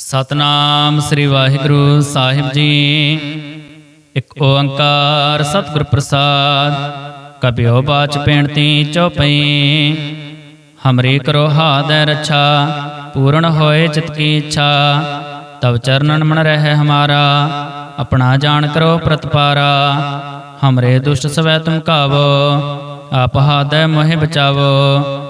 ਸਤਨਾਮ ਸ੍ਰੀ ਵਾਹਿਗੁਰੂ ਸਾਹਿਬ ਜੀ। ਇੱਕ ਓੰਕਾਰ ਸਤਿਗੁਰ ਪ੍ਰਸਾਦ, ਕਬਿਓ ਬਾਚ ਪੇਣਤੀ ਚਉਪਈ ਹਮਰੀ ਕਰੋ ਹਾਦੈ ਰੱਛਾ, ਪੂਰਨ ਹੋਏ ਚਿਤ ਕੀ ਇੱਛਾ। ਤਵ ਚਰਨਨ ਮਨ ਰਹਿ ਹਮਾਰਾ, ਆਪਣਾ ਜਾਣ ਕਰੋ ਪ੍ਰਤਪਾਰਾ। ਹਮਰੇ ਦੁਸ਼ਟ ਸਵੈ ਤੁਮ ਕਾਵੋ, ਆਪ ਹਾਦੈ ਮੋਹਿ ਬਚਾਵੋ।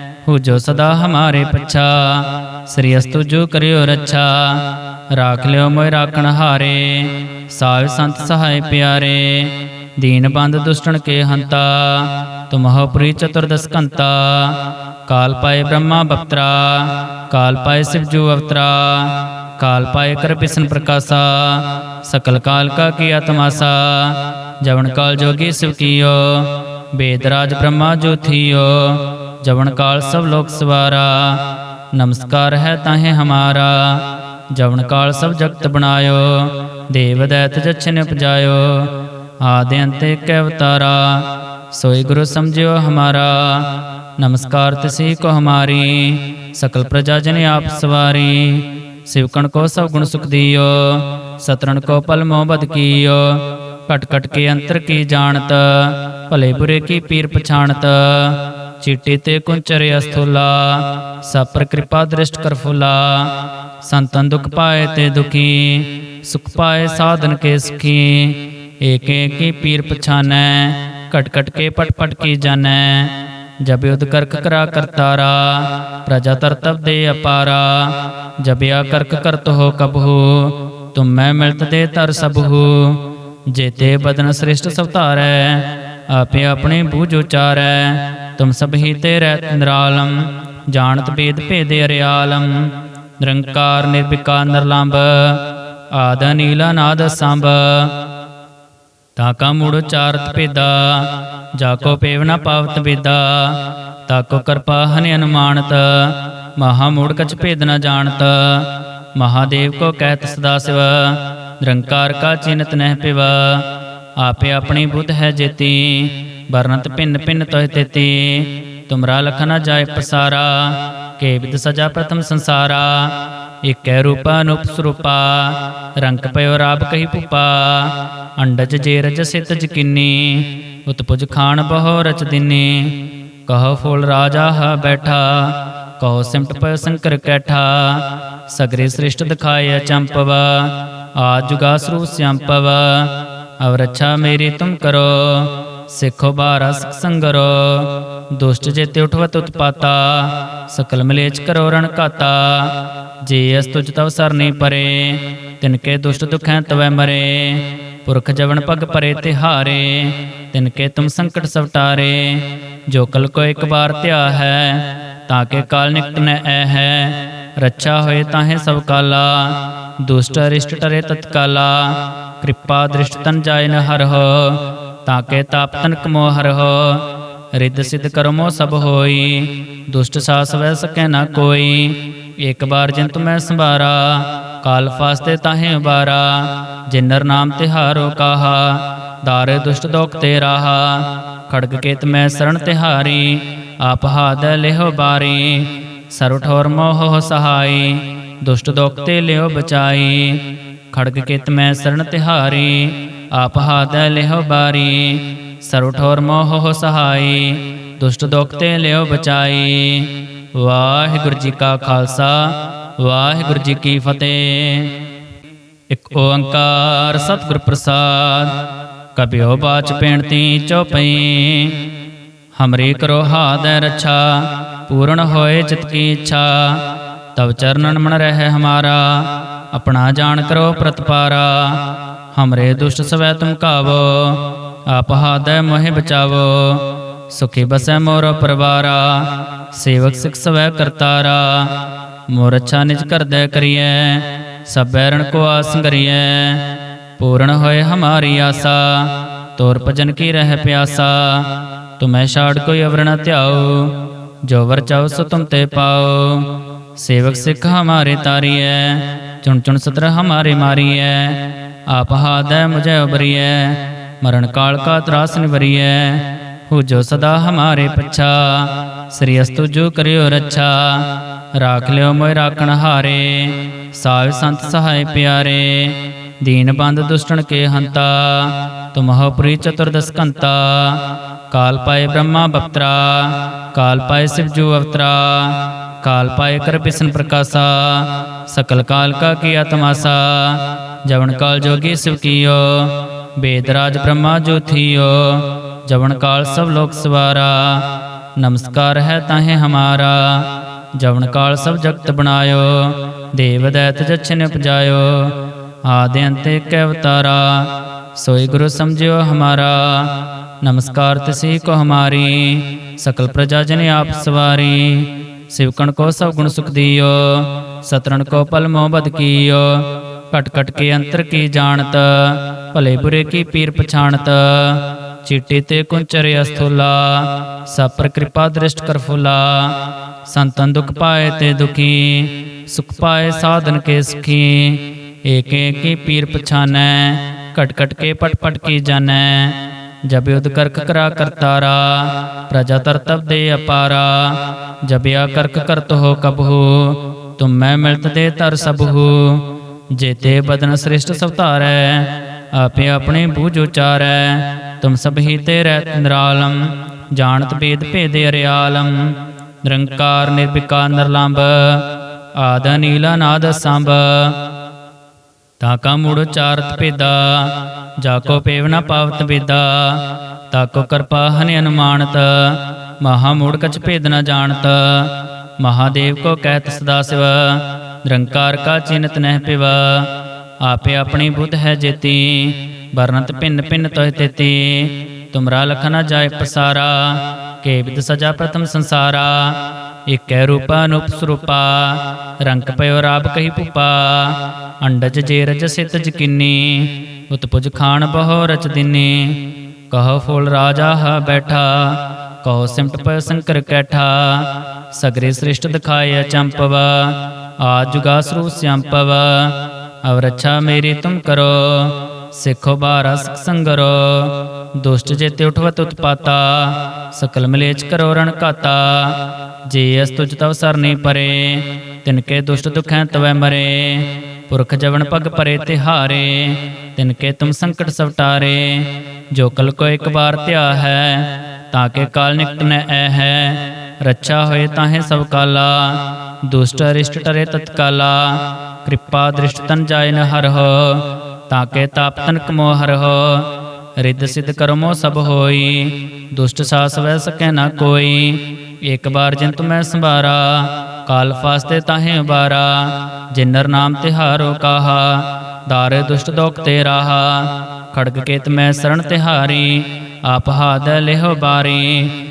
ਹੋ ਜੋ ਸਦਾ ਹਮਾਰੇ ਪੱਛਾ। ਸ੍ਰੀ ਅਸਤੁ ਜੋ ਕਰਿਓ ਰੱਛਾ। ਰਾਖ ਲਿਓ ਮੋਇ ਰਾਖਣ ਹਾਰੇ। ਸਾਧ ਸੰਤ ਸਹਾਇ ਪਿਆਰੇ। ਦੀਨ ਬੰਦ ਦੁਸ਼ਟਣ ਕੇ ਹੰਤਾ। ਤੁਮਹੁ ਪ੍ਰੀ ਚਤੁਰਦਸ ਕੰਤਾ ਕਾਲ ਪਾਏ ਬ੍ਰਹਮਾ ਬਪਤਰਾ। ਕਾਲ ਪਾਏ ਸਿਵ ਜੂ ਅਵਤਰਾ। ਕਾਲ ਪਾਏ ਕਰ ਪਿਸਨ ਪ੍ਰਕਾਸ਼ਾ। ਸਕਲ ਕਾਲ ਕਾ ਕੀਆ ਤਮਾਸਾ ਜਵਨ ਕਾਲ ਜੋਗੀ ਸਿਵ ਕੀਓ। ਬੇਦਰਾਜ ਬ੍ਰਹਮਾ ਜੋ ਥੀਓ। ਜਵਨ ਕਾਲ ਸਭ ਲੋਕ ਸਵਾਰਾ। ਨਮਸਕਾਰ ਹੈ ਤਾਹੇ ਹਮਾਰਾ। ਜਵਨ ਕਾਲ ਸਭ ਜਗਤ ਬਣਾਇਓ। ਦੇਵ ਦੈਤ ਜਛਨ ਉਪਜਾਇਓ। ਆਦਿ ਅੰਤ ਏਕ ਅਵਤਾਰਾ। ਸੋਈ ਗੁਰੂ ਸਮਝਿਓ ਹਮਾਰਾ। ਨਮਸਕਾਰ ਤਿਸੀ ਕੋ ਹਮਾਰੀ। ਸਕਲ ਪ੍ਰਜਾ ਜਨ ਆਪ ਸਵਾਰੀ। ਸਿਵਕਣ ਕੋ ਸਭ ਗੁਣ ਸੁਖ ਦਿਓ। ਸਤਰਣ ਕੋ ਪਲ ਮੋਹ ਬਦ ਕੀਓ। ਕਟ ਕਟ ਕੇ ਅੰਤਰ ਕੀ ਜਾਣਤ। ਭਲੇ ਬੁਰੇ ਕੀ ਪੀਰ ਪਛਾਣਤ। ਚੀਟੀ ਤੇ ਕੁੰਚਰ ਅਸਥੂਲਾ ਸਭ ਪਰ ਕਿਰਪਾ ਦ੍ਰਿਸ਼ਟ ਕਰ ਫੁਲਾ। ਸੰਤਨ ਦੁਖ ਪਾਏ ਤੇ ਦੁਖੀ, ਸੁਖ ਪਾਏ ਸਾਧਨ ਕੇ ਸੁਖੀ। ਏਕ ਏਕ ਪੀਰ ਪਛਾਨੈ ਕਟ ਕਟ ਕੇ ਪਟ ਪਟ ਕੀ ਜਾਣੈ। ਜਬ ਯੁਧ ਕਰਕ ਕਰਾ ਕਰਤਾਰਾ ਪ੍ਰਜਾ ਤਰਤਬ ਦੇ ਅਪਾਰਾ। ਜਬਿਆ ਕਰਕ ਕਰਤ ਹੋ ਕਬਹੂ, ਤੁਮ ਮੈਂ ਮਿਲਤ ਦੇ ਤਰ ਸਭੂ ਜੇਤੇ ਬਦਨ ਸ੍ਰਿਸ਼ਟ ਸਭ ਧਾਰੈ ਆਪੇ ਆਪਣੇ ਬੂਝ ਉਚਾਰੈ। ਤੁਮ ਸਭ ਹੀ ਤੇ ਰਹਿ ਨਿਰਾਲਮ ਜਾਣਤ ਭੇਦ ਭੇਦੇ ਅਰਿਆਲਮ ਨਿਰੰਕਾਰ ਨਿਰਵਿਕਾਰ ਨਿਰਲੰਭ, ਆਦ ਨੀਲਾ ਨਾਦ ਸੰਭ। ਤਾਕਾ ਮੂੜ ਚਾਰਤ ਭੇਦਾ, ਜਾ ਕੋ ਪੇਵ ਨ ਪਾਵਤ ਬੇਦਾ ਤਾਕੋ ਕਿਰਪਾ ਹਨਿ ਅਨੁਮਾਨਤ, ਮਹਾ ਮੂੜ ਕਛ ਭੇਦ ਨਾ ਜਾਣਤ। ਮਹਾਦੇਵ ਕੋ ਕਹਿਤ ਸਦਾ ਸਿਵ, ਨਿਰੰਕਾਰ ਕਾ ਚਿਨਤ ਨਹਿ ਪਿਵ। ਆਪੇ ਆਪਣੀ ਬੁੱਧ ਹੈ ਜੇਤੀ ਵਰਨਤ ਭਿੰਨ ਭਿੰਨ ਤੋਹਿ ਤੇਤੀ। ਤੁਮਰਾ ਲਖ ਨ ਜਾਏ ਪਸਾਰਾ, ਕੇ ਵਿਦ ਸਜਾ ਪ੍ਰਥਮ ਸੰਸਾਰਾ। ਇਕੈ ਰੂਪਾ ਅਨੂਪ ਸਰੂਪਾ, ਰੰਗ ਪਇਓ ਰਾਬ ਕਹੀ ਭੂਪਾ। ਅੰਡਜ ਜੇ ਰਜ ਸਿਤ ਜਕਿਨੀ ਉਤਪੁਜ ਖਾਨ ਬਹੁ ਰਚ ਦਿਨੀ। ਕਹੋ ਫੁਲ ਰਾਜਾ ਹ ਬੈਠਾ, ਕਹੋ ਸਿਮਟ ਪਇ ਸੰਕਰ ਕੈਠਾ। ਸਗਰੇ ਸ੍ਰਿਸ਼ਟ ਦਿਖਾਇਆ ਚੰਪਵ ਆ ਜੁਗਾ ਸਰੂ ਸਿਆੰਪਵ। ਅਵ ਰੱਛਾ ਮੇਰੀ ਤੁਮ ਕਰੋ ਸਿੱਖੋ ਬਾਰਾ ਸੰਗਰੋ। ਦੁਸ਼ਟ ਜੇਤੇ ਉਠਵਤ ਉਤਪਾਤਾ, ਸਕਲ ਮਲੇਚ ਕਰੋ ਰਣ ਕਾਤਾ। ਜੇ ਅਸ ਤੁਜ ਤਵ ਸਰਨੀ ਪਰੇ ਤਿਨ ਕੇ ਦੁਸ਼ਟ ਦੁਖੈ ਤਵੈ ਮਰੇ। ਪੁਰਖ ਜਵਨ ਪਗ ਪਰੇ ਤਿਹਾਰੇ ਤਿਨ ਕੇ ਤੁਮ ਸੰਕਟ ਸਵਟਾਰੇ ਜੋ ਕਲ ਕੋ ਇੱਕ ਬਾਰ ਧਿਆ ਹੈ, ਤਾਂ ਕੇ ਕਾਲ ਨਿਕਟ ਨੈ ਐ ਹੈ। ਰੱਛਾ ਹੋਏ ਤਾਹੇ ਸਭ ਕਾਲਾ, ਦੁਸ਼ਟ ਅਰਿਸ਼ਟ ਟਰੇ ਤਤਕਾਲਾ। ਕਿਰਪਾ ਦ੍ਰਿਸ਼ਟ ਤਨ ਜਾਇ ਨ ਹਰਹੁ ਤਾਂ ਕੇ ਤਾਪ ਤਨ ਕਮੋ ਹਰਹੁ ਰਿੱਧ ਸਿਧ ਕਰਮੋ ਸਭ ਹੋਈ, ਦੁਸ਼ਟ ਸਾਸ ਵੈ ਸਕੈ ਨਾ ਕੋਈ ਇੱਕ ਬਾਰ ਜਿਨ ਤੁਮੈ ਸੰਭਾਰਾ, ਕਾਲ ਫਾਸਤੇ ਤਾਹੇ ਉਬਾਰਾ, ਜਿਨਰ ਨਾਮ ਤਿਹਾਰੋ ਕਾਹਾ, ਦਾਰੇ ਦੁਸ਼ਟ ਦੋਖ ਤੇ ਰਾਹਾ, ਖੜਗ ਕੇਤ ਮੈਂ ਸਰਣ ਤਿਹਾਰੀ ਆਪ ਹਾਦ ਲਿਹੋ ਬਾਰੀ, ਸਰਵ ਠੋਰ ਮੋਹ ਸਹਾਈ, ਦੁਸ਼ਟ ਦੋਖ ਤੇ ਲਿਓ ਬਚਾਈ, ਖੜਗ ਕੇਤ ਮੈਂ ਸਰਣ ਤਿਹਾਰੀ ਆਪ ਹਾਦ ਲਿਹੋ ਬਾਰੀ ਸਰਵ ਠੋਰ ਮੋਹ ਸਹਾਈ ਦੁਸ਼ਟ ਦੋਖ ਲਿਓ ਬਚਾਈ ਵਾਹਿਗੁਰੂ ਜੀ ਕਾ ਖਾਲਸਾ ਵਾਹਿਗੁਰੂ ਜੀ ਕੀ ਫਤਿਹ ਇੱਕ ਓੰਕਾਰ ਸਤਿਗੁਰ ਪ੍ਰਸਾਦ ਕਬਿਓ ਬਾਚ ਪੇਣਤੀ ਚਉਪਈ ਹਮਰੀ ਕਰੋ ਹਾਦੈ ਰੱਛਾ ਪੂਰਨ ਹੋਏ ਚਿਤ ਕੀ ਇੱਛਾ ਤਵ ਚਰਨਨ ਮਨ ਰਹਿ ਹਮਾਰਾ ਆਪਣਾ ਜਾਣ ਕਰੋ ਪ੍ਰਤਪਾਰਾ ਹਮਰੇ ਦੁਸ਼ਟ ਸਵੈ ਤੁਮ ਕਾਵੋ ਆਪ ਹਾਦੈ ਮੋਹਿ ਬਚਾਵੋ ਸੁਖੀ ਬਸੈ ਮੋਰ ਪਰਵਾਰਾ ਸੇਵਕ ਸਿਖ ਸਵੈ ਕਰਤਾਰਾ ਮੋਰ ਅੱਛਾ ਨਿਜ ਕਰਦੈ ਕਰੀਐ ਸਭ ਬੈਰਣ ਕੋ ਆਸ ਆਸੰਗਰੀਐ ਪੂਰਨ ਹੋਏ ਹਮਾਰੀ ਆਸਾ ਤੋਰ ਭਜਨ ਕੀ ਰਹਿ ਪਿਆਸਾ ਤੁਮੈ ਛਾੜ ਕੋਈ ਅਵਰ ਨ ਧਿਆਓ ਜੋ ਵਰ ਚਾਉ ਸੋ ਤੁਮ ਤੇ ਪਾਓ ਸੇਵਕ ਸਿੱਖ ਹਮਾਰੇ ਤਾਰੀਐ ਚੁਣ ਚੁਣ ਸਤਰ ਹਮਾਰੇ ਮਾਰੀਐ ਆਪ ਹਾਦੈ ਮੁਝੈ ਉਬਰੀਐ, ਮਰਨ ਕਾਲ ਕਾ ਤਰਾਸ ਨਿਵਰੀਐ ਹੋ ਜੋ ਸਦਾ ਹਮਾਰੇ ਪੱਛਾ, ਸ੍ਰੀ ਅਸਤੁ ਜੋ ਕਰਿਓ ਰੱਛਾ, ਰਾਖ ਲਿਓ ਮੋਇ ਰਾਖਣ ਹਾਰੇ ਸਾਧ ਸੰਤ ਸਹਾਇ ਪਿਆਰੇ, ਦੀਨ ਬੰਦ ਦੁਸ਼ਟਣ ਕੇ ਹੰਤਾ ਤੁਮਹੁ ਪ੍ਰੀ ਚਤੁਰਦਸ ਕੰਤਾ, ਕਾਲ ਪਾਏ ਬ੍ਰਹਮਾ ਬਪਤਰਾ, ਕਾਲ ਪਾਏ ਸਿਵ ਜੂ ਅਵਤਰਾ, ਕਾਲ ਪਾਏ ਕਰ ਬਿਸ਼ਨ ਪ੍ਰਕਾਸ਼ਾ, ਸਕਲ ਕਾਲ ਕਾ ਕੀਆ ਤਮਾਸਾ ਜਵਨ ਕਾਲ ਜੋਗੀ ਸਿਵ ਕੀਓ ਬੇਦਰਾਜ ਬ੍ਰਹਮਾ ਜੋ ਥੀਓ ਜਵਨ ਕਾਲ ਸਭ ਲੋਕ ਸਵਾਰਾ ਨਮਸਕਾਰ ਹੈ ਤਾਹੇ ਹਮਾਰਾ ਜਵਨ ਕਾਲ ਸਭ ਜਗਤ ਬਣਾਇਓ ਦੇਵ ਦੈਤ ਜਛਨ ਉਪਜਾਇਓ ਆਦਿ ਅੰਤ ਏਕ ਅਵਤਾਰਾ ਸੋਈ ਗੁਰੂ ਸਮਝਿਓ ਹਮਾਰਾ ਨਮਸਕਾਰ ਤਿਸੀ ਕੋ ਹਮਾਰੀ ਸਕਲ ਪ੍ਰਜਾ ਜਨ ਆਪ ਸਵਾਰੀ ਸਿਵਕਣ ਕੋ ਸਭ ਗੁਣ ਸੁਖ ਦਿਓ ਸਤਰਣ ਕੋ ਪਲ ਮੋਹ ਬਦ ਕੀਓ ਕਟ ਕਟ ਕੇ ਅੰਤਰ ਕੀ ਜਾਣਤ? ਭਲੇ ਬੁਰੇ ਕੀ ਪੀਰ ਪਛਾਣਤ? ਚੀਟੀ ਤੇ ਕੁੰਚਰ ਅਸਥੂਲਾ ਸਭ ਕਿਰਪਾ ਦ੍ਰਿਸ਼ਟ ਕਰ ਫੁਲਾ। ਸੰਤਨ ਦੁਖ ਪਾਏ ਤੇ ਦੁਖੀ। ਸੁਖ ਪਾਏ ਸਾਧਨ ਕੇ ਸੁਖੀ। ਏਕ ਏਕ ਕੀ ਪੀਰ ਪਛਾਨੈ। ਕਟ ਕਟ ਕੇ ਪਟ ਪਟ ਕੀ ਜਾਣੈ। ਜਬ ਯੁਧ ਕਰਕ ਕਰਾ ਕਰਤਾਰਾ ਪ੍ਰਜਾ ਤਰਤਬ ਦੇ ਅਪਾਰਾ। ਜਬਿਆ ਆ ਕਰਕ ਕਰਤ ਹੋ ਕਬਹੂ। ਤੁਮ ਮੈਂ ਮਿਲਤ ਦੇ ਤਰ ਸਬਹੂ। ਜੇਤੇ ਬਦਨ ਸ੍ਰਿਸ਼ਟ ਸਭ ਧਾਰੈ ਆਪੇ ਆਪਣੇ ਬੂਝ ਉਚਾਰੈ। ਤੁਮ ਸਭ ਹੀ ਤੇ ਰਹਿ ਨਿਰਾਲਮ ਜਾਣਤ ਭੇਦ ਭੇਦੇ ਅਰਿਆਲਮ ਨਿਰੰਕਾਰ ਨਿਰਵਿਕਾਰ ਨਿਰਲੰਭ, ਆਦ ਨੀਲਾ ਨਾਦ ਸੰਭ ਤਾ ਕਾ ਮੂੜ ਉਚਾਰਤ ਭੇਦਾ, ਜਾ ਕੋ ਪੇਵ ਨ ਪਾਵਤ ਬੇਦਾ ਤਾ ਕੋ ਕਿਰਪਾ ਹਨਿ ਅਨੁਮਾਨਤ। ਮਹਾ ਮੂੜ ਕਛ ਭੇਦ ਨਾ ਜਾਣਤ, ਮਹਾਦੇਵ ਕੋ ਕਹਿਤ ਸਦਾ ਸਿਵ। ਨਿਰੰਕਾਰ ਕਾ ਚਿਨਤ ਨਹਿ ਪਿਵਾ, ਆਪੇ ਆਪਣੀ ਬੁੱਧ ਹੈ ਜੇਤੀ ਵਰਨਤ ਭਿੰਨ ਭਿੰਨ ਤੋਹਿ ਤੇਤੀ, ਤੁਮਰਾ ਲਖ ਨ ਜਾਏ ਪਸਾਰਾ ਕੇ ਵਿਦ ਸਜਾ ਪ੍ਰਥਮ ਸੰਸਾਰਾ ਇਕੈ ਰੂਪਾ ਅਨੂਪ ਸਰੂਪਾ ਰੰਗ ਪਇਓ ਰਾਬ ਕਹੀ ਭੂਪਾ, ਅੰਡਜ ਜੇ ਰਜ ਸਿਤ ਜਕਿਨੀ ਉਤਪੁਜ ਖਾਨ ਬਹੁ ਰਚ ਦਿਨੀ, ਕਹੋ ਫੁਲ ਰਾਜਾ ਹ ਬੈਠਾ, ਕਹੋ ਸਿਮਟ ਪਇ ਸੰਕਰ ਕੈਠਾ, ਸਗਰੇ ਸ੍ਰਿਸ਼ਟ ਦਿਖਾਏ ਚੰਪਵ ਆ ਜੁਗਾ ਸਰੂ ਸਿਆੰਪਵ ਅਵ ਰੱਛਾ ਮੇਰੀ ਤੁਮ ਕਰੋ, ਸਿੱਖੋ ਬਾਰਾ ਸੰਗਰੋ, ਦੁਸ਼ਟ ਜੇਤੇ ਉਠਵਤ ਉਤਪਾਤਾ, ਸਕਲ ਮਲੇਚ ਕਰੋ ਰਣ ਕਾਤਾ ਜੇ ਅਸ ਤੁਜ ਤਵ ਸਰਨੀ ਪਰੇ, ਤਿਨ ਕੇ ਦੁਸ਼ਟ ਦੁਖੈ ਤਵੈ ਮਰੇ, ਪੁਰਖ ਜਵਨ ਪਗ ਪਰੇ ਤਿਹਾਰੇ, ਤਿਨ ਕੇ ਤੁਮ ਸੰਕਟ ਸਵਟਾਰੇ ਜੋ ਕਲ ਕੋ ਇੱਕ ਬਾਰ ਧਿਆ ਹੈ, ਤਾਂ ਕੇ ਕਾਲ ਨਿਕਟ ਨ ਐ ਹੈ ਰੱਛਾ ਹੋਏ ਤਾਹੇ ਸਭ ਕਾਲਾ, ਦੁਸ਼ਟ ਅਰਿਸ਼ਟ ਟਰੇ ਤਤਕਾਲਾ, ਕਿਰਪਾ ਦ੍ਰਿਸ਼ਟ ਤਨ ਜਾਏ ਨ ਹਰਹੁ, ਤਾਂ ਕੇ ਤਾਪ ਤਨ ਕਮੋ ਹਰਹੁ, ਰਿੱਧ ਸਿਧ ਕਰਮੋ ਸਭ ਹੋਈ, ਦੁਸ਼ਟ ਸਾਸ ਵੈ ਸਕੈ ਨਾ ਕੋਈ ਇੱਕ ਬਾਰ ਜਿਨ ਤੁਮੈ ਸੰਭਾਰਾ, ਕਾਲ ਫਾਸਤੇ ਤਾਹੇ ਉਬਾਰਾ, ਜਿਨਰ ਨਾਮ ਤਿਹਾਰੋ ਕਾਹਾ, ਦਾਰੇ ਦੁਸ਼ਟ ਦੋਖ ਤੇ ਰਾਹਾ, ਖੜਗ ਕੇਤ ਮੈਂ ਸਰਣ ਤਿਹਾਰੀ, ਆਪ ਹਾਦ ਲਿਹੋ ਬਾਰੀ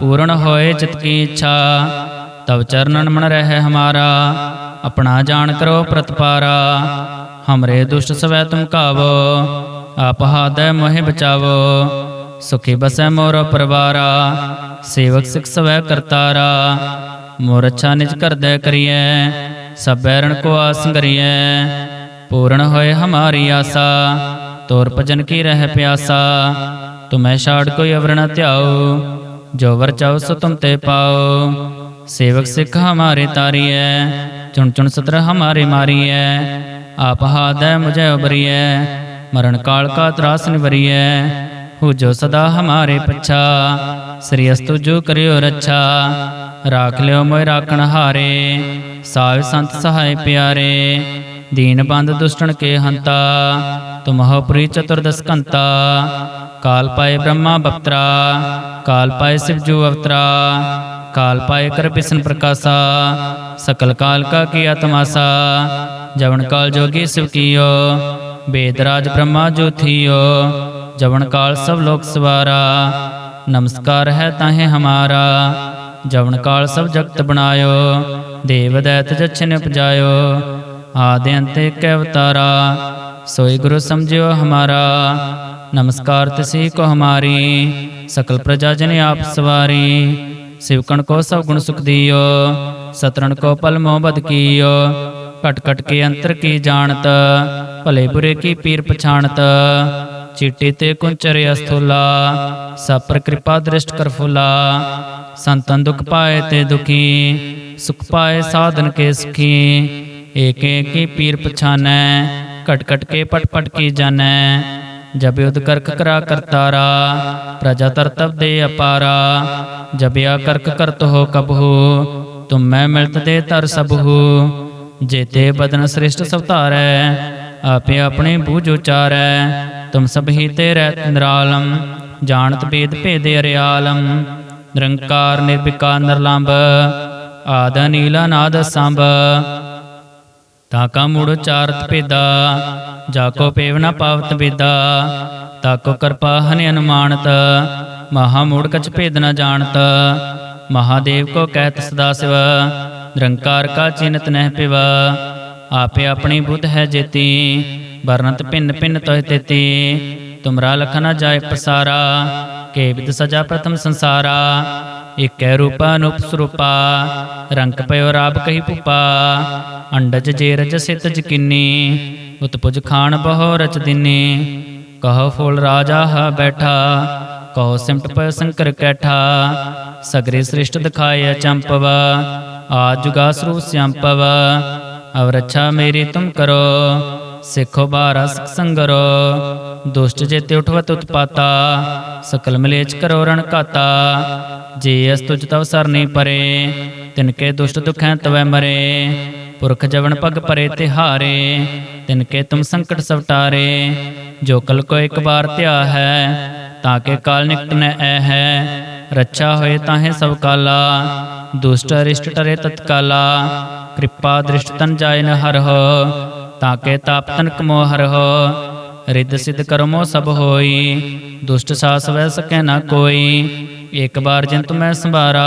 ਪੂਰਨ ਹੋਏ ਚਿਤ ਕੀ ਇੱਛਾ, ਤਵ ਚਰਨਨ ਮਨ ਰਹਿ ਹਮਾਰਾ, ਆਪਣਾ ਜਾਣ ਕਰੋ ਪ੍ਰਤਪਾਰਾ। ਹਮਰੇ ਦੁਸ਼ਟ ਸਵੈ ਤੁਮ ਕਾਵੋ, ਆਪ ਹਾਦੈ ਮੋਹਿ ਬਚਾਵੋ। ਸੁਖੀ ਬਸੈ ਮੋਰ ਪਰਵਾਰਾ, ਸੇਵਕ ਸਿਖ ਸਵੈ ਕਰਤਾਰਾ। ਮੋਰ ਅੱਛਾ ਨਿਜ ਕਰਦੈ ਕਰੀਐ, ਸਭ ਬੈਰਣ ਕੋ ਆਸੰਗਰੀਐ ਪੂਰਨ ਹੋਏ ਹਮਾਰੀ ਆਸਾ, ਤੋਰ ਭਜਨ ਕੀ ਰਹਿ ਪਿਆਸਾ। ਤੁਮੈ ਛਾੜ ਕੋਈ ਅਵਰਣ ਧਿਆਓ ਜੋ ਵਰ ਚਾਉ ਸੋ ਤੁਮ ਤੇ ਪਾਓ। ਸੇਵਕ ਸਿੱਖ ਹਮਾਰੇ ਤਾਰੀਐ, ਚੁਣ ਚੁਣ ਸਤਰ ਹਮਾਰੇ ਮਾਰੀਐ। ਆਪ ਹਾਦੈ ਮੁਝੈ ਉਬਰੀਐ, ਮਰਨ ਕਾਲ ਕਾ ਤਰਾਸ ਨਿਵਰੀਐ। ਹੋ ਜੋ ਸਦਾ ਹਮਾਰੇ ਪੱਛਾ, ਸ੍ਰੀ ਅਸਤੁ ਜੋ ਕਰਿਓ ਰੱਛਾ। ਰਾਖ ਲਿਓ ਮੋਇ ਰਾਖਣ ਹਾਰੇ ਸਾਧ ਸੰਤ ਸਹਾਇ ਪਿਆਰੇ। ਦੀਨ ਬੰਦ ਦੁਸ਼ਟਣ ਕੇ ਹੰਤਾ, ਤੁਮਹੁ ਪੁਰੀ ਚਤੁਰਦਸ ਕੰਤਾ ਕਾਲ ਪਾਏ ਬ੍ਰਹਮਾ ਬਪਤਰਾ, ਕਾਲ ਪਾਏ ਸਿਵ ਜੋ ਅਵਤਰਾ, ਕਾਲ ਪਾਏ ਕਰ ਬਿਸਨ ਪ੍ਰਕਾਸ਼ਾ, ਸਕਲ ਕਾਲ ਕਾ ਕੀ ਆਤਮਾਸਾ, ਜਵਨ ਕਾਲ ਜੋਗੀ ਸਿਵ ਕੀਓ ਬੇਦਰਾਜ ਬ੍ਰਹਮਾ ਜੋ ਥੀਓ, ਜਵਨ ਕਾਲ ਸਭ ਲੋਕ ਸਵਾਰਾ, ਨਮਸਕਾਰ ਹੈ ਤਾਹੇ ਹਮਾਰਾ, ਜਵਨ ਕਾਲ ਸਭ ਜਗਤ ਬਣਾਇਓ, ਦੇਵ ਦੈਤ ਜਛਨ ਉਪਜਾਇਓ, ਆਦਿ ਅੰਤ ਇਕ ਅਵਤਾਰਾ, ਸੋਈ ਗੁਰੂ ਸਮਝਿਓ ਹਮਾਰਾ नमस्कार तिसी को हमारी सकल प्रजा जन आप सवारी शिवकण को सब गुण सुख दियो सतरण को पल मोह बद कियो कट कट के अंतर की जानत भले बुरे की पीर पछाणत ਚੀਟੀ ਤੇ ਕੁੰਚਰੇ ਅਸਥੂਲਾ ਸਭ ਪਰ ਕਿਰਪਾ ਦ੍ਰਿਸ਼ਟ ਕਰ ਫੁਲਾ ਸੰਤਨ ਦੁਖ ਪਾਏ ਤੇ ਦੁਖੀ ਸੁਖ ਪਾਏ ਸਾਧਨ ਕੇ ਸੁਖੀ ਏਕ ਏਕ ਕੀ ਪੀਰ ਪਛਾਨੈ ਕਟ ਕਟ ਕੇ ਪਟ ਪਟ ਕੀ ਜਾਣੈ ਜਬਿ ਕਰਕ ਕਰਾ ਕਰਤਾਰਾ, ਪ੍ਰਜਾ ਤਰਤਬ ਦੇ ਅਪਾਰਾ ਜਬਿਆ ਕਰਕ ਕਰਤ ਹੋ ਕਬਹੂ, ਤੁਮ ਮੈਂ ਮਿਲਤ ਦੇ ਤਰ ਸਭੂ ਜੇਤੇ ਬਦਨ ਸ੍ਰਿਸ਼ਟ ਸਵਤਾਰੈ ਆਪੇ ਆਪਣੇ ਬੂਝ ਉਚਾਰੈ, ਤੁਮ ਸਭ ਹੀ ਤੇ ਰਹਿਤ ਨਿਰਾਲਮ, ਜਾਣਤ ਭੇਦ ਭੇਦੇ ਅਰਿਆਲਮ, ਨਿਰੰਕਾਰ ਨਿਰਵਿਕਾਰ ਨਿਰਲੰਭ, ਆਦ ਨੀਲਾ ਨਾਦ ਸੰਭ ਤਾਕਾ ਮੂੜ ਚਾਰਤ ਭੇਦਾ, ਜਾ ਕੋ ਪੇਵ ਨ ਪਾਵਤ ਬੇਦਾ ਤਾਕੋ ਕਿਰਪਾ ਹਨ ਅਨੁਮਾਨਤ, ਮਹਾ ਮੂੜ ਕਛ ਭੇਦ ਨ ਜਾਣਤ, ਮਹਾਦੇਵ ਕੋ ਕਹਿਤ ਸਦਾ ਸਿਵ, ਨਿਰੰਕਾਰ ਕਾ ਚਿਨਤ ਨਹਿ ਪਿਵ, ਆਪੇ ਆਪਣੀ ਬੁੱਧ ਹੈ ਜੇਤੀ, ਵਰਨਤ ਭਿੰਨ ਭਿੰਨ ਤੋਇ ਤੇਤੀ, ਤੁਮਰਾ ਲਖ ਨ ਜਾਏ ਪਸਾਰਾ ਕੇ ਵਿਦ ਸਜਾ ਪ੍ਰਥਮ ਸੰਸਾਰਾ ਇਕੈ ਰੂਪਾ ਅਨੂਪ ਸਰੂਪਾ, ਰੰਗ ਪਇਓ ਰਾਬ ਕਹੀ ਭੂਪਾ ਅੰਡਜ ਜੇ ਰਜ ਸਿਤ ਜਕਿਨੀ, ਉਤਪੁਜ ਖਾਨ ਬਹੁ ਰਚ ਦਿਨੀ। ਕਹੋ ਫੁਲ ਰਾਜਾ ਹ ਬੈਠਾ, ਕਹੋ ਸਿਮਟ ਪਇ ਸੰਕਰ ਕੈਠਾ। ਸਗਰੇ ਸ੍ਰਿਸ਼ਟ ਦਿਖਾਏ ਚੰਪਵ ਆਜ ਜੁਗਾ ਸਰੂ ਸਿਆੰਪਵ। ਅਵ ਰੱਛਾ ਮੇਰੀ ਤੁਮ ਕਰੋ, ਸਿੱਖੋ ਬਾਰਾ ਸੰਗਰੋ। ਦੁਸ਼ਟ ਜੇਤੇ ਉਠਵਤ ਉਤਪਾਤਾ, ਸਕਲ ਮਲੇਚ ਕਰੋ ਰਣ ਕਾਤਾ ਜੇ ਅਸ ਤੁਜ ਤਵ ਸਰਨੀ ਪਰੇ, ਤਿਨ ਦੁਸ਼ਟ ਦੁਖੈ ਤਵੈ ਮਰੇ। ਪੁਰਖ ਜਵਨ ਪਗ ਪਰੇ ਤਿਹਾਰੇ, ਤਿਨ ਕੇ ਤੁਮ ਸੰਕਟ ਸਵਟਾਰੇ, ਜੋ ਕਲ ਕੋ ਇੱਕ ਬਾਰ ਧਿਆ ਹੈ, ਤਾਂ ਕੇ ਕਾਲ ਨਿਕਟ ਨ ਐ ਹੈ। ਰੱਛਾ ਹੋਏ ਤਾਹੇ ਸਭ ਕਾਲਾ, ਦੁਸ਼ਟ ਅਰਿਸ਼ਟ ਟਰੇ ਤਤਕਾਲਾ, ਕਿਰਪਾ ਦ੍ਰਿਸ਼ਟ ਤਨ ਜਾਇ ਨ ਤਾਂ ਕੇ ਤਾਪ ਤਨ ਕਮੋ ਹਰਹੁ। ਰਿੱਧ ਸਿਧ ਕਰਮੋ ਸਭ ਹੋਈ, ਦੁਸ਼ਟ ਸਾਸ ਵੈ ਸਕੈ ਨਾ ਕੋਈ, ਇੱਕ ਬਾਰ ਜੰਤ ਮੈਂ ਸੰਭਾਰਾ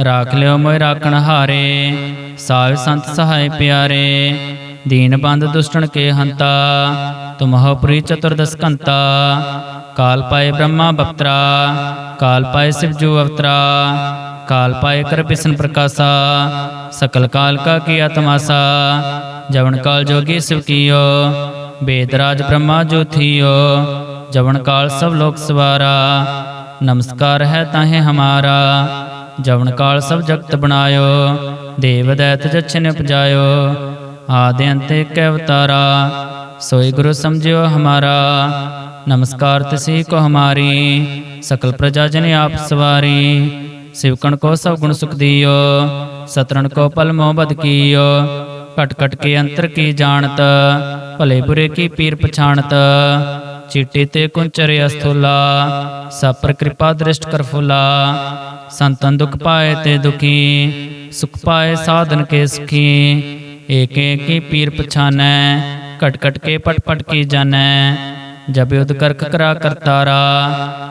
राख लियो मोय राखण हारे। साव संत सहाय प्यारे। दीन बंद दुष्टन के हंता। तुम प्री चतुर्दस्कंता काल पाए ब्रह्मा बपतरा। काल पाए शिवजू अवतरा। काल पाए कर विष्ण प्रकाशा। सकल काल का किया तमाशा। जवन काल जोगी शिव कियो। वेदराज ब्रह्मा जो थियो। जवन काल सब लोक सवारा। नमस्कार है ताहे हमारा। ਜਵਨ ਕਾਲ ਸਭ ਜਗਤ ਬਣਾਇਓ। ਦੇਵ ਦੈਤ ਜਛਨ ਉਪਜਾਇਓ। ਆਦਿ ਅੰਤੇ ਕੈ ਅਵਤਾਰਾ। ਸੋਈ ਗੁਰੂ ਸਮਝਿਓ ਹਮਾਰਾ। ਨਮਸਕਾਰ ਤਿਸੀ ਕੋ ਹਮਾਰੀ। ਸਕਲ ਪ੍ਰਜਾ ਜਨ ਆਪ ਸਵਾਰੀ। ਸਿਵਕਣ ਕੋ ਸਭ ਗੁਣ ਸੁਖ ਦਿਓ। ਸਤਰਣ ਕੋ ਪਲ ਮੋਹ ਬਦ ਕੀਓ। ਕਟ ਕਟ ਕੇ ਅੰਤਰ ਕੀ ਜਾਣਤ। ਭਲੇ ਬੁਰੇ ਕੀ ਪੀਰ ਪਛਾਣਤ। ਚੀਟੇ ਤੇ ਕੁੰਚਰੇ ਅਸਥੂਲਾ ਸਭ ਕਿਰਪਾ ਦ੍ਰਿਸ਼ਟ ਕਰ ਫੁਲਾ। ਸੰਤਨ ਦੁਖ ਪਾਏ ਤੇ ਦੁਖੀ, ਸੁਖ ਪਾਏ ਸਾਧਨ ਕੇ ਸੁਖੀ। ਏਕ ਏਕ ਪੀਰ ਪਛਾਨੈ ਕਟ ਕਟ ਕੇ ਪਟ ਪਟ ਕੀ ਜਾਣੈ। ਜਬ ਯੁਧ ਕਰਕ ਕਰਾ ਕਰਤਾਰਾ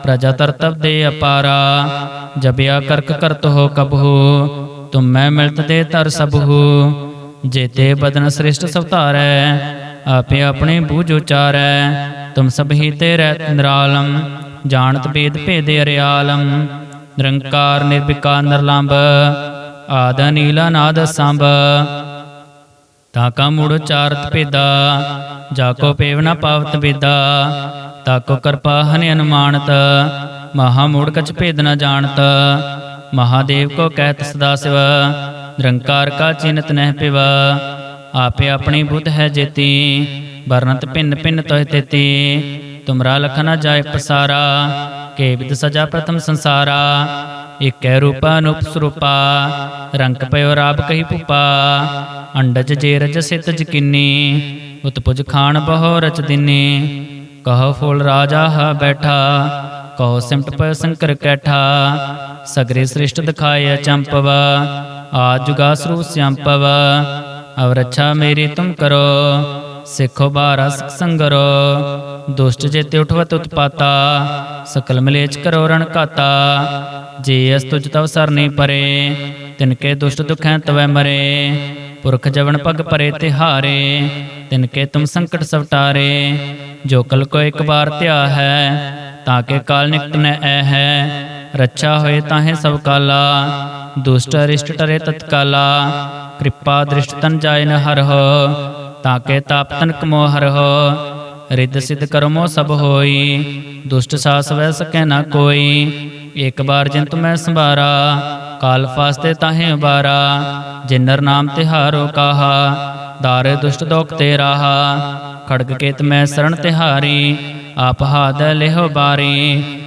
ਪ੍ਰਜਾ ਤਰਤਬ ਦੇ ਅਪਾਰਾ। ਜਬਿਆ ਕਰਕ ਕਰਤ ਹੋ ਕਬਹੂ, ਤੁਮ ਮੈਂ ਮਿਲਤ ਦੇ ਤਰ ਸਬਹੂ ਜੇਤੇ ਬਦਨ ਸ੍ਰਿਸ਼ਟ ਸਵਤਾਰੈ ਆਪੇ ਆਪਣੇ ਬੂਝ ਉਚਾਰੈ, ਤੁਮ ਸਭ ਹੀ ਤੇ ਰਹਿ ਨਿਰਾਲਮ ਜਾਣਤ ਭੇਦ ਭੇਦੇ ਅਰਿਆਲਮ ਨਿਰੰਕਾਰ ਨਿਰਵਿਕਾਰ ਨਿਰਲੰਭ, ਆਦ ਨੀਲਾ ਨਾਦ ਸੰਭ ਤਾ ਕਾ ਮੂੜ ਉਚਾਰਤ ਭੇਦਾ, ਜਾ ਕੋ ਪੇਵ ਨ ਪਾਵਤ ਬੇਦਾ ਤਾ ਕੋ ਕਿਰਪਾ ਹਨਿ ਅਨੁਮਾਨਤ, ਮਹਾ ਮੂੜ ਕਛ ਭੇਦ ਨਾ ਜਾਣਤ। ਮਹਾਦੇਵ ਕੋ ਕਹਿਤ ਸਦਾ ਸਿਵ, ਨਿਰੰਕਾਰ ਕਾ ਚਿਨਤ ਨਹਿ ਪਿਵ। ਆਪੇ ਆਪਣੀ ਬੁੱਧ ਹੈ ਜੇਤੀ, ਵਰਨਤ ਭਿੰਨ ਭਿੰਨ ਤੋਹਿ ਤੇਤੀ। ਤੁਮਰਾ ਲਖ ਜਾਏ ਪਸਾਰਾ, ਕੇ ਵਿਦ ਸਜਾ ਪ੍ਰਥਮ ਸੰਸਾਰਾ। ਇਕੈ ਰੂਪਾ ਅਨੂਪ ਸਰੂਪਾ, ਰੰਗ ਪਇਓ ਰਾਬ ਕਹੀ ਭੂਪਾ। ਅੰਡਜ ਜੇ ਰਜ ਸਿਤ ਜਕਿਨੀ ਉਤਪੁਜ ਖਾਨ ਬਹੁ ਰਚ ਦਿਨੀ। ਕਹੋ ਫੁਲ ਰਾਜਾ ਹ ਬੈਠਾ, ਕਹੋ ਸਿਮਟ ਪਇ ਸੰਕਰ ਕੈਠਾ। ਸਗਰੇ ਸ੍ਰਿਸ਼ਟ ਦਿਖਾਇ ਚੰਪਵ ਆ ਜੁਗਾ ਸਰੂ ਸਿਆੰਪਵ। ਅਵ ਰੱਛਾ ਮੇਰੀ ਤੁਮ ਕਰੋ ਸਿੱਖੋ ਬਾਰਾ ਸੰਗਰੋ ਦੁਸ਼ਟ ਜੇਤੇ ਉਠਵਤ ਉਤਪਾਤਾ ਸਕਲ ਮਲੇਚ ਕਰੋ ਰਣ ਕਾਤਾ ਜੇ ਅਸ ਤੁਜ ਤਵ ਸਰਨੀ ਪਰੇ ਤਿਨ ਕੇ ਦੁਸ਼ਟ ਦੁਖੈ ਤਵੈ ਮਰੇ ਪੁਰਖ ਜਵਨ ਪਗ ਪਰੇ ਤੇ ਹਾਰੇ ਤਿਨ ਕੇ ਤੁਮ ਸੰਕਟ ਸਵਟਾਰੇ ਜੋ ਕਲ ਕੋ ਇੱਕ ਬਾਰ ਧਿਆ ਹੈ ਤਾਂ ਕੇ ਕਾਲ ਨਿਕਟ ਨ ਐ ਹੈ ਰੱਛਾ ਹੋਏ ਤਾਹੇ ਸਭ ਕਾਲਾ, ਦੁਸ਼ਟ ਅਰਿਸ਼ਟ ਟਰੇ ਤਤਕਾਲਾ, ਕਿਰਪਾ ਦ੍ਰਿਸ਼ਟ ਤਨ ਜਾਇ ਨ ਹਰਹੁ ਤਾਂ ਤਾਪ ਤਨ ਕਮੋ ਹਰਹੁ, ਰਿੱਧ ਸਿਧ ਕਰਮੋ ਸਭ ਹੋਈ, ਦੁਸ਼ਟ ਸਾਸ ਵੈ ਸਕੈ ਨਾ ਕੋਈ ਇੱਕ ਬਾਰ ਜਿੰਤ ਮੈਂ ਸੰਭਾਰਾ, ਕਾਲ ਫਾਸਤੇ ਤਾਹੇ ਉਬਾਰਾ, ਜਿਨਰ ਨਾਮ ਤਿਹਾਰੋ ਕਾਹਾ, ਦਾਰੇ ਦੁਸ਼ਟ ਦੋਖ ਤੇ ਰਾਹਾ, ਖੜਗ ਕੇਤ ਮੈਂ ਸਰਣ ਤਿਹਾਰੀ, ਆਪ ਹਾਦ ਲਿਹੋ ਬਾਰੀ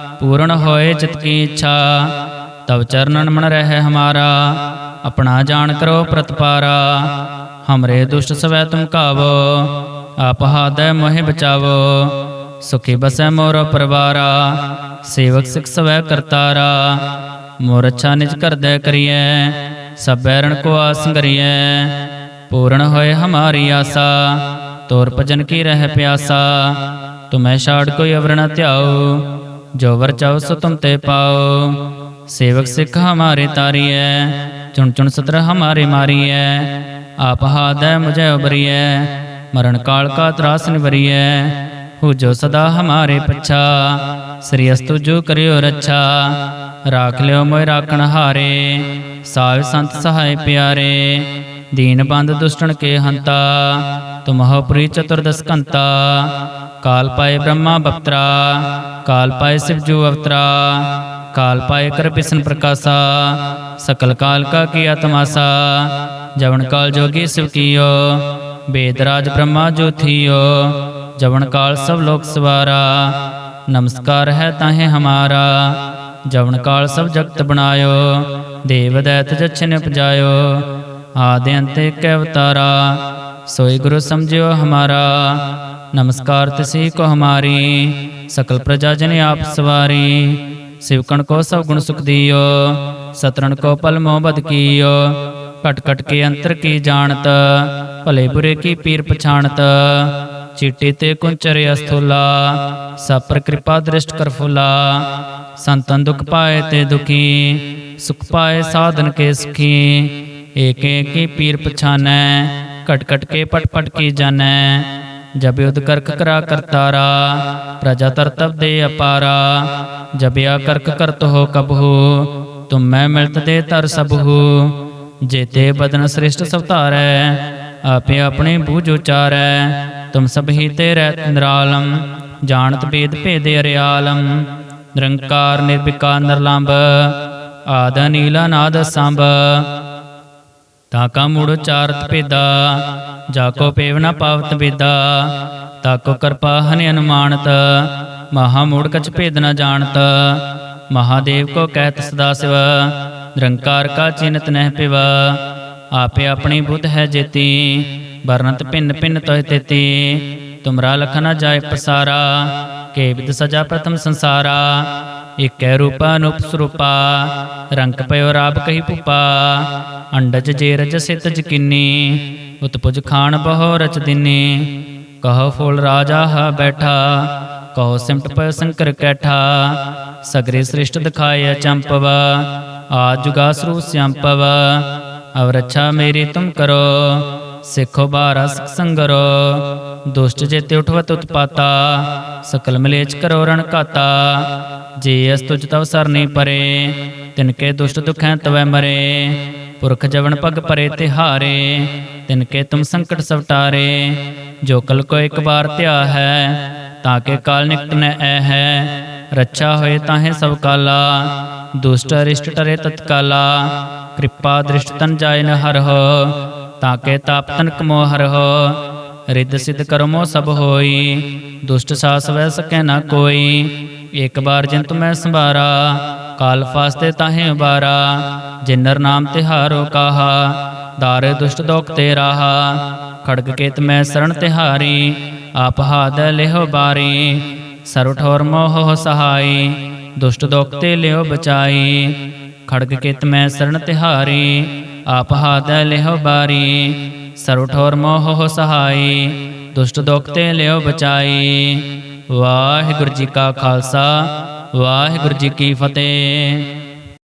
ਪੂਰਨ ਹੋਏ ਚਿਤ ਕੀ ਇੱਛਾ, ਤਵ ਚਰਨਨ ਮਨ ਰਹਿ ਹਮਾਰਾ, ਆਪਣਾ ਜਾਣ ਕਰੋ ਪ੍ਰਤਪਾਰਾ। ਹਮਰੇ ਦੁਸ਼ਟ ਸਵੈ ਤੁਮ ਕਾਵੋ, ਆਪ ਹਾਦੈ ਮੋਹਿ ਬਚਾਵੋ। ਸੁਖੀ ਬਸੈ ਮੋਰ ਪਰਵਾਰਾ, ਸੇਵਕ ਸਿਖ ਸਵੈ ਕਰਤਾਰਾ। ਮੋਰ ਅੱਛਾ ਨਿਜ ਕਰਦੈ ਕਰੀਐ, ਸਭ ਬੈਰਣ ਕੋ ਆਸ ਕਰੀਐ। ਪੂਰਨ ਹੋਏ ਹਮਾਰੀ ਆਸਾ, ਤੋਰ ਭਜਨ ਕੀ ਰਹਿ ਪਿਆਸਾ। ਤੁਮੈ ਛਾੜ ਕੋਈ ਅਵਰਣ ਧਿਆਓ ਜੋ ਵਰ ਚਾਓ ਸੋ ਤੁਮ ਤੇ ਪਾਓ। ਸੇਵਕ ਸਿੱਖ ਹਮਾਰੇ ਤਾਰੀਐ, ਚੁਣ ਚੁਣ ਸਤਰ ਹਮਾਰੇ ਮਾਰੀਐ। ਆਪ ਹਾਦੈ ਮੁਝੈ ਉਬਰੀਐ, ਮਰਨ ਕਾਲ ਕਾ ਤਰਾਸ ਨਿਵਰੀਐ। ਹੋ ਜੋ ਸਦਾ ਹਮਾਰੇ ਪਛਾ, ਸ੍ਰੀ ਅਸਤੁ ਜੋ ਕਰਿਓ ਰੱਛਾ। ਰਾਖ ਲਿਓ ਮੋਇ ਰਾਖਣ ਹਾਰੇ ਸਾਧ ਸੰਤ ਸਹਾਇ ਪਿਆਰੇ। ਦੀਨ ਬੰਦ ਦੁਸ਼ਟਣ ਕੇ ਹੰਤਾ ਤੁਮਹੁ ਪ੍ਰੀ ਚਤੁਰਦਸ ਕੰਤਾ ਕਾਲ ਪਾਏ ਬ੍ਰਹਮਾ ਬਪਤਰਾ, ਕਾਲ ਪਾਏ ਸਿਵ ਜੂ ਅਵਤਰਾ, ਕਾਲ ਪਾਏ ਕਰ ਬਿਸ਼ਨ ਪ੍ਰਕਾਸ਼ਾ, ਸਕਲ ਕਾਲ ਕਾ ਕੀਆ ਤਮਾਸਾ ਜਵਨ ਕਾਲ ਜੋਗੀ ਸਿਵ ਕੀਓ ਬੇਦਰਾਜ ਬ੍ਰਹਮਾ ਜੋਥੀਓ ਜਵਨ ਕਾਲ ਸਭ ਲੋਕ ਸਵਾਰਾ, ਨਮਸਕਾਰ ਹੈ ਤਾਹੇ ਹਮਾਰਾ, ਜਵਨ ਕਾਲ ਸਭ ਜਗਤ ਬਣਾਇਓ, ਦੇਵ ਦੈਤ ਜਛਨ ਉਪਜਾਇਓ ਆਦਿ ਅੰਤ ਇੱਕ ਅਵਤਾਰਾ, ਸੋਈ ਗੁਰੂ ਸਮਝਿਓ ਹਮਾਰਾ। ਨਮਸਕਾਰ ਤਿਸੀ ਕੋ ਹਮਾਰੀ, ਸਕਲ ਪ੍ਰਜਾ ਜਨ ਆਪ ਸਵਾਰੀ। ਸਿਵਕਣ ਕੋ ਸਭ ਗੁਣ ਸੁਖ ਦਿਓ, ਸਤਰਣ ਕੋ ਪਲ ਮੋਹ ਕੀਓ। ਕਟ ਕਟ ਕੇ ਅੰਤਰ ਕੀ ਜਾਣਤ, ਭਲੇ ਬੁਰੇ ਕੀ ਪੀਰ ਪਛਾਣਤ। ਚੀਟੇ ਤੇ ਕੁੰਚਰੇ ਅਸਥੂਲਾ, ਸਭ ਪਰ ਕਿਰਪਾ ਦ੍ਰਿਸ਼ਟ ਕਰ ਫੁਲਾ। ਸੰਤਨ ਦੁਖ ਪਾਏ ਤੇ ਦੁਖੀ, ਸੁਖ ਪਾਏ ਸਾਧਨ ਕੇ ਸੁਖੀ। ਏਕ ਏਕ ਕੀ ਪੀਰ ਪਛਾਨੈ, ਘਟ ਘਟ ਕੇ ਪਟ ਪਟ ਕੀ ਜਾਣੈ। ਜਬ ਉਦ ਕਰਕ ਕਰਾ ਕਰਤਾਰਾ, ਪ੍ਰਜਾ ਤਰਤਬ ਦੇ ਅਪਾਰਾ। ਜਬਿਆ ਕਰਕ ਕਰਤ ਹੋ ਕਬਹੂ, ਤੁਮ ਮੈਂ ਮਿਲਤ ਦੇ ਤਰ ਸਬਹੂ। ਜੇਤੇ ਬਦਨ ਸ੍ਰਿਸ਼ਟ ਸਵਤਾਰੈ ਆਪੇ ਆਪਣੇ ਬੂਝ ਉਚਾਰੈ। ਤੁਮ ਸਭ ਹੀ ਤੇ ਰਹਿ ਨਿਰਾਲਮ, ਜਾਣਤ ਭੇਦ ਭੇਦੇ ਅਰਿਆਲਮ। ਨਿਰੰਕਾਰ ਨਿਰਵਿਕਾਰ ਨਿਰਲੰਭ, ਆਦ ਨੀਲਾ ਨਾਦ ਸੰਭ। ਤਾ ਕਾ ਮੂੜ ਚਾਰਤ ਭੇਦਾ ਜਾ ਕੋ ਪੇਵ ਨ ਪਾਵਤ ਬੇਦਾ ਤਾ ਕੋ ਕਿਰਪਾ ਹਨਿ ਅਨੁਮਾਨਤ ਮਹਾ ਮੂੜ ਕਛ ਭੇਦ ਨ ਜਾਣਤ ਮਹਾਦੇਵ ਕੋ ਕਹਿਤ ਸਦਾ ਸਿਵ ਨਿਰੰਕਾਰ ਕਾ ਚਿਨਤ ਨਹਿ ਪਿਵ ਆਪੇ ਆਪਣੀ ਬੁੱਧ ਹੈ ਜੇਤੀ ਵਰਨਤ ਭਿੰਨ ਭਿੰਨ ਤੋਹਿ ਤੇਤੀ। ਤੁਮਰਾ ਲਖ ਨ ਜਾਏ ਪਸਾਰਾ ਕੇ ਵਿਦ ਸਜਾ ਪ੍ਰਥਮ ਸੰਸਾਰਾ। ਇਕੈ ਰੂਪਾ, ਅਨੂਪ ਸਰੂਪਾ, ਰੰਗ ਪਇਓ ਰਾਬ ਕਹੀ ਭੂਪਾ। ਅੰਡਜ ਜੇ ਰਜ ਸਿਤ ਜਕਿਨੀ ਉਤਪੁਜ ਖਾਨ ਬਹੁ ਰਚ ਦਿਨੀ। ਕਹੋ ਫੂਲ ਰਾਜਾ ਹ ਬੈਠਾ, ਕਹੋ ਸਿਮਟ ਪਇ ਸੰਕਰ ਕੈਠਾ। ਸਗਰੇ ਸ੍ਰਿਸ਼ਟ ਦਿਖਾਏ ਚੰਪਵ ਆ ਜੁਗਾ ਸਰੂ ਸਿਆੰਪਵ। ਅਵ ਰੱਛਾ ਮੇਰੀ ਤੁਮ ਕਰੋ ਸਿੱਖੋ ਬਾਰਸ ਸੰਗਰੋ, ਦੁਸ਼ਟ ਜੇਤੇ ਉਠਵਤ ਉਤਪਾਤਾ, ਸਕਲ ਮਲੇਚ ਕਰੋ ਰਣ ਘਾਤਾ, ਜੇ ਅਸ ਤੁਜ ਤਵ ਸਰਨੀ ਪਰੇ ਤਿਨਕੇ ਦੁਸ਼ਟ ਦੁਖੈ ਤਵੈ ਮਰੇ, ਪੁਰਖ ਜਵਨ ਪਗ ਪਰੇ ਤੇ ਤਿਹਾਰੇ ਤਿਨਕੇ ਤੁਮ ਸੰਕਟ ਸਵਟਾਰੇ ਜੋ ਕਲ ਕੋ ਇੱਕ ਬਾਰ ਧਿਆ ਹੈ, ਤਾਂ ਕੇ ਕਾਲ ਨਿਕਟ ਨੈ ਐ ਹੈ, ਰੱਛਾ ਹੋਏ ਤਾਹੇ ਸਭ ਕਾਲਾ, ਦੁਸ਼ਟ ਅਰਿਸ਼ਟ ਟਰੇ ਤਤਕਾਲਾ, ਕਿਰਪਾ ਦ੍ਰਿਸ਼ਟ ਤਨ ਜਾਇ ਨ ਹਰਹੁ ਤਾਂ ਕੇ ਤਾਪ ਤਨਕ ਮੋਹ ਹਰਹੁ, ਰਿੱਧ ਸਿਧ ਕਰਮੋ ਸਭ ਹੋਈ, ਦੁਸ਼ਟ ਸਾਸ ਵੈ ਸਕੈ ਨਾ ਕੋਈ ਇੱਕ ਬਾਰ ਜਿੰਤ ਮੈਂ ਸੰਭਾਰਾ, ਕਾਲ ਫਾਸਤੇ ਤਾਹੇ ਉਬਾਰਾ, ਜਿਨਰ ਨਾਮ ਤਿਹਾਰੋ ਕਾਹਾ, ਦਾਰੇ ਦੁਸ਼ਟ ਦੋਖ ਤੇ ਰਾਹਾ, ਖੜਗ ਕੇਤ ਮੈਂ ਸਰਣ ਤਿਹਾਰੀ, ਆਪ ਹਾਦ ਲਿਹੋ ਬਾਰੀ ਸਰੁ ਠੋਰ ਮੋਹ ਸਹਾਈ, ਦੁਸ਼ਟ ਦੋਖ ਤੇ ਲਿਓ ਬਚਾਈ, ਖੜਗ ਕੇਤ ਮੈਂ ਸਰਣ ਤਿਹਾਰੀ ਆਪ ਹਾਦ ਲਿਹੋ ਬਾਰੀ ਸਰੁ ਠੋਰ ਮੋਹ ਸਹਾਈ ਦੁਸ਼ਟ ਦੋਖ ਤੇ ਲਿਓ ਬਚਾਈ ਵਾਹਿਗੁਰੂ ਜੀ ਕਾ ਖਾਲਸਾ ਵਾਹਿਗੁਰੂ ਜੀ ਕੀ ਫਤਿਹ